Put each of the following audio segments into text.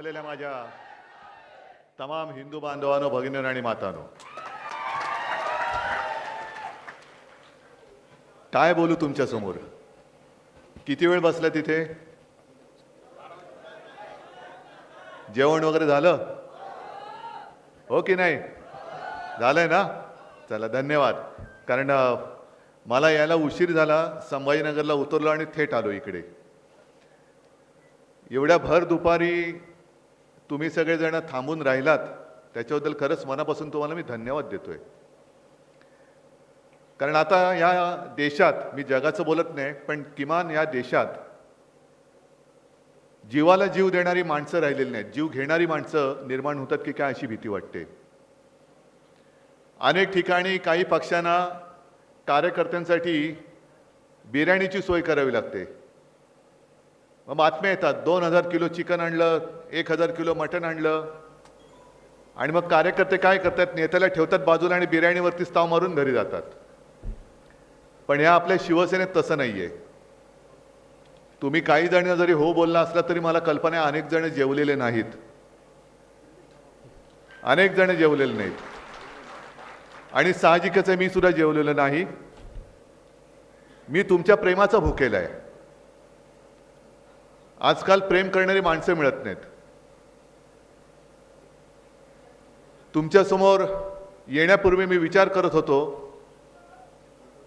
जमलेल्या माझ्या तमाम हिंदू बांधवांनो भगिनीनो आणि मातानो. काय बोलू तुमच्यासमोर? किती वेळ बसला तिथे जेवण वगैरे झालं? हो की नाही? झालंय ना? चला धन्यवाद. कारण मला यायला उशीर झाला संभाजीनगरला उतरलो आणि थेट आलो इकडे. एवढ्या भर दुपारी तुम्ही सगळेजण थांबून राहिलात त्याच्याबद्दल खरंच मनापासून तुम्हाला मी धन्यवाद देतोय. कारण आता या देशात मी जगाचं बोलत नाही पण किमान या देशात जीवाला जीव देणारी माणसं राहिलेली नाहीत. जीव घेणारी माणसं निर्माण होतात की काय अशी भीती वाटते. अनेक ठिकाणी काही पक्षांना कार्यकर्त्यांसाठी बिर्याणीची सोय करावी लागते. मग बातम्या येतात. दोन हजार किलो चिकन आणलं एक हजार किलो मटण आणलं. आणि मग कार्यकर्ते काय करतात? नेत्याला ठेवतात बाजूला आणि बिर्याणीवरती स्ताव मारून घरी जातात. पण या आपल्या शिवसेनेत तसं नाहीये. तुम्ही काही जण जरी हो बोलला असला तरी मला कल्पना आहे अनेक जण जेवलेले नाहीत. अनेक जण जेवलेले नाहीत. आणि साहजिकच आहे मी सुद्धा जेवलेलो नाही. मी तुमच्या प्रेमाचा भुकेला आहे. आजकाल प्रेम करणारी माणसं मिळत नाहीत. तुमच्यासमोर येण्यापूर्वी मी विचार करत होतो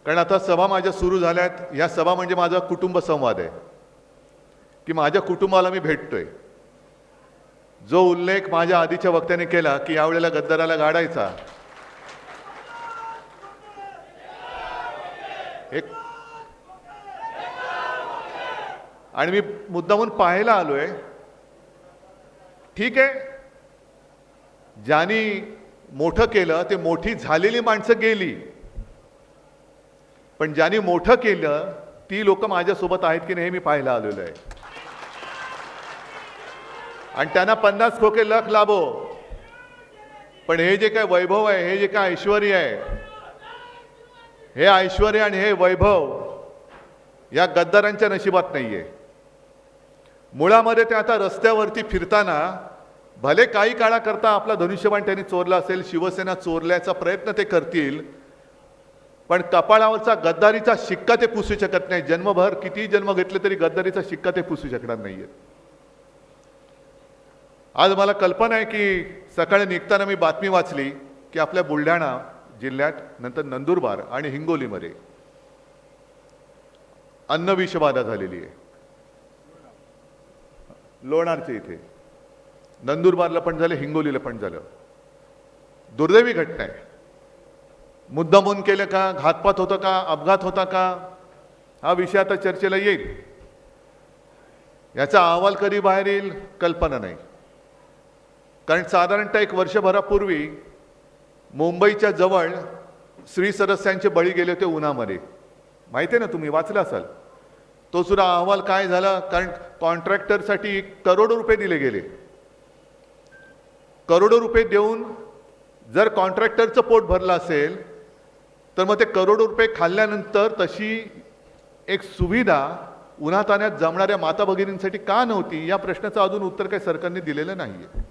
कारण आता सभा माझ्या सुरू झाल्यात ह्या सभा म्हणजे माझा कुटुंब संवाद आहे की माझ्या कुटुंबाला मी भेटतोय. जो उल्लेख माझ्या आधीच्या वक्त्याने केला की यावेळेला गद्दाराला गाडायचा आणि मी मुद्दामून पाहायला आलोय. ठीक आहे. ज्यांनी मोठं केलं ते मोठी झालेली माणसं गेली. पण ज्यांनी मोठं केलं ती लोक माझ्यासोबत आहेत की नाही हे मी पाहायला आलेलो आहे. आणि त्यांना पन्नास खोके लख लाभो. पण हे जे काय वैभव आहे हे जे काय ऐश्वर आहे हे ऐश्वर आणि हे वैभव या गद्दारांच्या नशिबात नाहीये. मुळामध्ये ते आता रस्त्यावरती फिरताना भले काही काळाकरता आपला धनुष्यबाण त्यांनी चोरला असेल शिवसेना चोरल्याचा प्रयत्न ते करतील पण कपाळावरचा गद्दारीचा शिक्का ते पुसू शकत नाही. जन्मभर कितीही जन्म घेतले तरी गद्दारीचा शिक्का ते पुसू शकणार नाहीये. आज मला कल्पना आहे की सकाळी निघताना मी बातमी वाचली की आपल्या बुलढाणा जिल्ह्यात नंतर नंदुरबार आणि हिंगोलीमध्ये अन्न विषबाधा झालेली आहे. लोणारच्या इथे. नंदुरबारला पण झालं हिंगोलीला पण झालं. दुर्दैवी घटना आहे. मुद्दामून केलं का? घातपात होतं का? अपघात होता का? हा विषय आता चर्चेला येईल. याचा अहवाल कधी बाहेर येईल? कल्पना नाही. कारण साधारणतः एक वर्षभरापूर्वी मुंबईच्या जवळ श्री सदस्यांचे बळी गेले होते उन्हामध्ये. माहिती आहे ना तुम्ही? वाचलं असाल? तो सुद्धा अहवाल काय झाला? कारण कॉन्ट्रॅक्टरसाठी करोडो रुपये दिले गेले. करोडो रुपये देऊन जर कॉन्ट्रॅक्टरचं पोट भरलं असेल तर मग ते करोडो रुपये खाल्ल्यानंतर तशी एक सुविधा उन्हातान्यात जमणाऱ्या माता भगिनींसाठी का नव्हती? या प्रश्नाचं अजून उत्तर काही सरकारने दिलेलं नाहीये.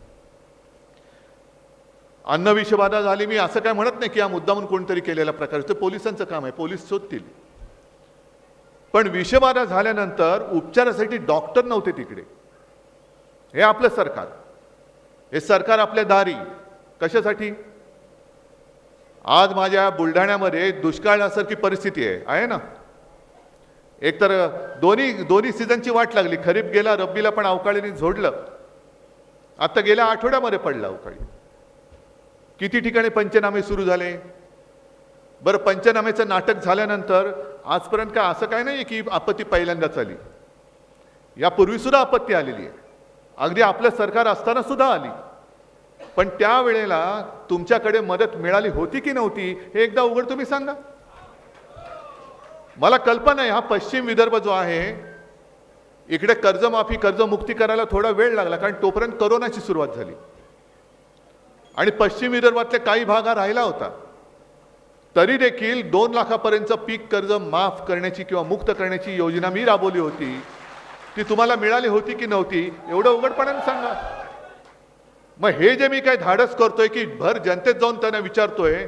अन्न विषबाधा झाली मी असं काय म्हणत नाही की हा मुद्दामून कोणतरी केलेला प्रकार. तो पोलिसांचं काम आहे. पोलीस शोधतील. पण विषबाधा झाल्यानंतर उपचारासाठी डॉक्टर नव्हते तिकडे. हे आपलं सरकार. हे सरकार आपल्या दारी. कशासाठी? आज माझ्या बुलढाण्यामध्ये दुष्काळासारखी परिस्थिती आहे. आहे ना? एकतर दोन्ही दोन्ही सीझनची वाट लागली. खरीप गेला रब्बीला पण अवकाळीने झोडलं. आता गेल्या आठवड्यामध्ये पडलं अवकाळी. किती ठिकाणी पंचनामे सुरू झाले? बरं पंचनामेचं नाटक झाल्यानंतर आजपर्यंत काय असं काय नाही की आपत्ती पहिल्यांदाच आली. यापूर्वीसुद्धा आपत्ती आलेली आहे. अगदी आपलं सरकार असताना सुद्धा आली. पण त्यावेळेला तुमच्याकडे मदत मिळाली होती की नव्हती हे एकदा उघड तुम्ही सांगा. मला कल्पना आहे हा पश्चिम विदर्भ जो आहे इकडे कर्जमाफी कर्जमुक्ती करायला थोडा वेळ लागला कारण तोपर्यंत करोनाची सुरुवात झाली. आणि पश्चिम विदर्भातले काही भाग हा राहिला होता. तरी देखील दोन लाखापर्यंत पीक कर्ज माफ करण्याची किंवा मुक्त करण्याची योजना मी राबवली होती. ती तुम्हाला मिळाली होती की नव्हती? एवढं उघडपणाने सांगा. मग हे जे मी काय धाडस करतोय की भर जनतेत जाऊन त्यांना विचारतोय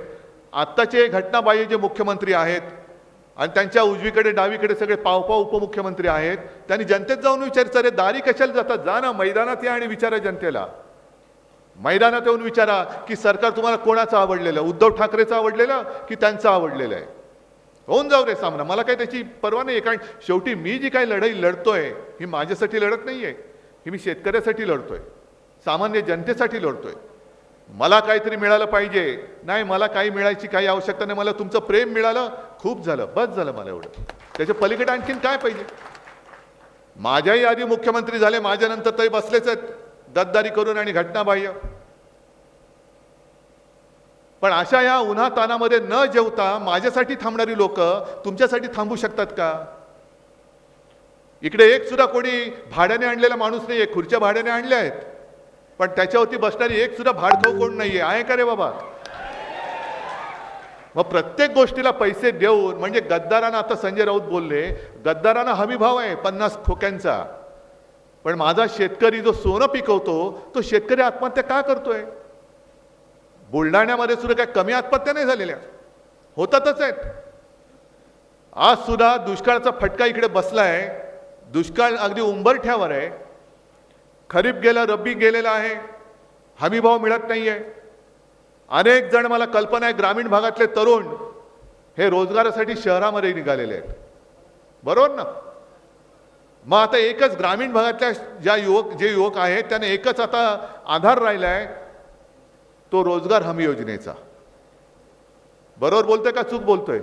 आत्ताचे घटनाबाह्य जे मुख्यमंत्री आहेत आणि त्यांच्या उजवीकडे डावीकडे सगळे पावपाव उपमुख्यमंत्री आहेत त्यांनी जनतेत जाऊन विचारचं अरे दारी कशाला जातात? जा ना मैदानात या आणि विचारा जनतेला. मैदानात येऊन विचारा की सरकार तुम्हाला कोणाचं आवडलेलं? आहे? उद्धव ठाकरेचं आवडलेलं की त्यांचं आवडलेलं आहे? होऊन जाऊ रे सामना. मला काही त्याची पर्वा नाही आहे कारण शेवटी मी जी काही लढाई लढतोय ही माझ्यासाठी लढत नाही आहे ही मी शेतकऱ्यासाठी लढतोय. सामान्य जनतेसाठी लढतोय. मला काहीतरी मिळालं पाहिजे. नाही मला काही मिळायची काही आवश्यकता नाही. मला तुमचं प्रेम मिळालं खूप झालं. बस झालं मला एवढं. त्याच्या पलीकडे आणखीन काय पाहिजे? माझ्याही आधी मुख्यमंत्री झाले माझ्यानंतर तरी बसलेच आहेत. गद्दारी करून आणि घटनाबाह्य. पण अशा या उन्हा तानामध्ये न जेवता माझ्यासाठी थांबणारी लोक तुमच्यासाठी थांबू शकतात का? इकडे एक सुद्धा कोणी भाड्याने आणलेला माणूस नाहीये खुर्च्या भाड्याने आणल्या आहेत. पण त्याच्यावरती बसणारी एक सुद्धा भाडखाऊ कोण नाहीये? आहे का रे बाबा? मग प्रत्येक गोष्टीला पैसे देऊन म्हणजे गद्दारांना आता संजय राऊत बोलले गद्दारांना हमी भाव आहे पन्नास खोक्यांचा. पण माझा शेतकरी जो सोनं पिकवतो तो शेतकरी आत्महत्या का करतोय? बुलढाण्यामध्ये सुद्धा काही कमी आत्महत्या नाही झालेल्या. होतातच आहेत. आज सुद्धा दुष्काळाचा फटका इकडे बसलाय. दुष्काळ अगदी उंबरठ्यावर आहे. खरीप गेला रब्बी गेलेला आहे. हमीभाव मिळत नाहीये. अनेक जण मला कल्पना आहे ग्रामीण भागातले तरुण हे रोजगारासाठी शहरामध्ये निघालेले आहेत. बरोबर ना? मग आता एकच ग्रामीण भागातल्या ज्या युवक जे युवक आहेत त्याने एकच आता आधार राहिला आहे तो रोजगार हमी योजनेचा. बरोबर बोलतोय का चूक बोलतोय?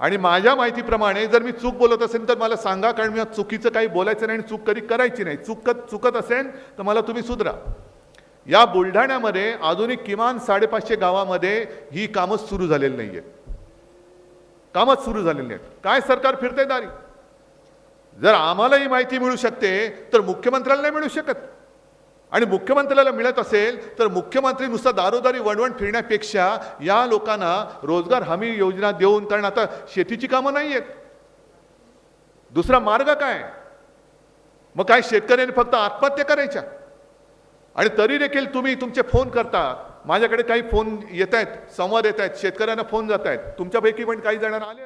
आणि माझ्या माहितीप्रमाणे जर मी चूक बोलत असेल तर मला सांगा कारण मी चुकीचं काही बोलायचं नाही आणि चूक कधी करायची नाही. चुकत चुकत असेल तर मला तुम्ही सुधरा. या बुलढाण्यामध्ये आधुनिक किमान साडेपाचशे गावामध्ये ही कामं सुरू झालेली नाही आहेत कामच सुरू झालेली आहेत काय सरकार फिरतंय दारी? जर आम्हाला ही माहिती मिळू शकते तर मुख्यमंत्र्याला नाही मिळू शकत. आणि मुख्यमंत्र्याला मिळत असेल तर मुख्यमंत्री नुसता दारोदारी वणवण फिरण्यापेक्षा या लोकांना रोजगार हमी योजना देऊन कारण आता शेतीची कामं नाही आहेत. दुसरा मार्ग काय? मग काय शेतकऱ्यांनी फक्त आत्महत्या करायच्या? आणि तरी देखील तुम्ही तुमचे फोन करता माझ्याकडे काही फोन येत आहेत संवाद येत आहेत शेतकऱ्यांना फोन जात आहेत. तुमच्यापैकी पण काही जणांना आले